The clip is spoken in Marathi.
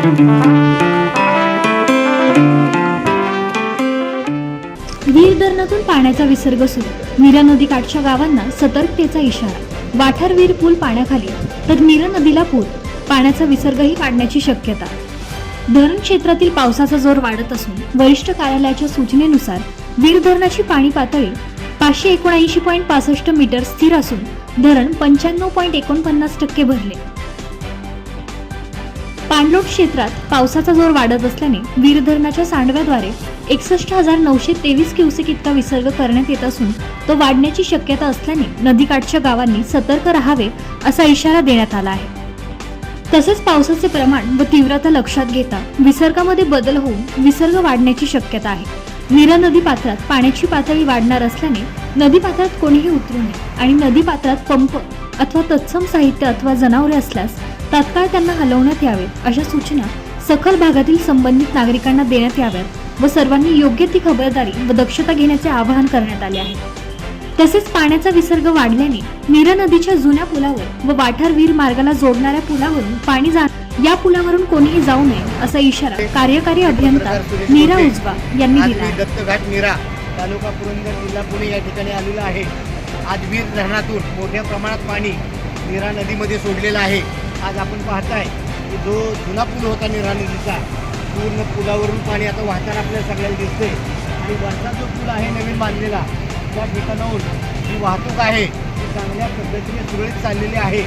वीर धरणातून पाण्याचा विसर्ग सुरू. नीरा नदी काठच्या गावांना सतर्कतेचा इशारा. वाठार वीर पूल पाण्याखाली. तर नीरा नदीला पूर पाण्याचा विसर्गही वाढण्याची शक्यता. धरण क्षेत्रातील पावसाचा जोर वाढत असून वरिष्ठ कार्यालयाच्या सूचनेनुसार वीर धरणाची पाणी पातळी पाचशे एकोणऐंशी पॉईंट पासष्ट मीटर स्थिर असून धरण पंच्याण्णव पॉईंट एकोणपन्नास टक्के भरले. पाणलोट क्षेत्रात पावसाचा जोर वाढत असल्याने वीर धरणाच्या सांडव्याद्वारे एकसष्ट हजार नऊशे तेवीस क्युसेक इतका विसर्ग करण्यात येत असून तो वाढण्याची शक्यता असल्याने नदीकाठच्या गावांनी सतर्क राहावे असा इशारा देण्यात आला आहे. तसेच पावसाचे प्रमाण व तीव्रता लक्षात घेता विसर्गामध्ये बदल होऊन विसर्ग वाढण्याची शक्यता आहे. नीरा नदी पात्रात पाण्याची पातळी वाढणार असल्याने नदी पात्रात कोणीही उतरू नये आणि नदी पात्रात पंप अथवा तत्सम साहित्य अथवा जनावरे असल्यास तात्काळ त्यांना हलवण्यात यावेत अशा सूचना सखल भागातील संबंधित नागरिकांना देण्यात याव्यात व सर्वांनी योग्य ती खबरदारी व दक्षता घेण्याचे आवाहन करण्यात आले आहे. तसेच पाण्याचा विसर्ग वाढल्याने मीरा नदीच्या जुन्या पुलावर व वाठार वीर मार्गाला जोडणाऱ्या पुलावरून पाणी जा या पुलावरून कोणीही जाऊ नये असा इशारा कार्यकारी अभियंता मीरा उजवा यांनी दिला आहे. दत्तघाट मीरा तालुका पुरंदर जिल्हा पुणे या ठिकाणी आलेला आहे. आज वीर धरणातून मोठ्या प्रमाणात पाणी मीरा नदीमध्ये सोडलेलं आहे. आज आपण पाहताय की जो जुना पूल होता निरा नदीचा पूर्ण पुलावरून पाणी आता वाहताना आपल्याला सगळ्याला दिसते आणि वरचा जो पूल आहे नवीन बांधलेला त्या ठिकाणाहून जी वाहतूक आहे ती चांगल्या पद्धतीने सुरळीत चाललेली आहे.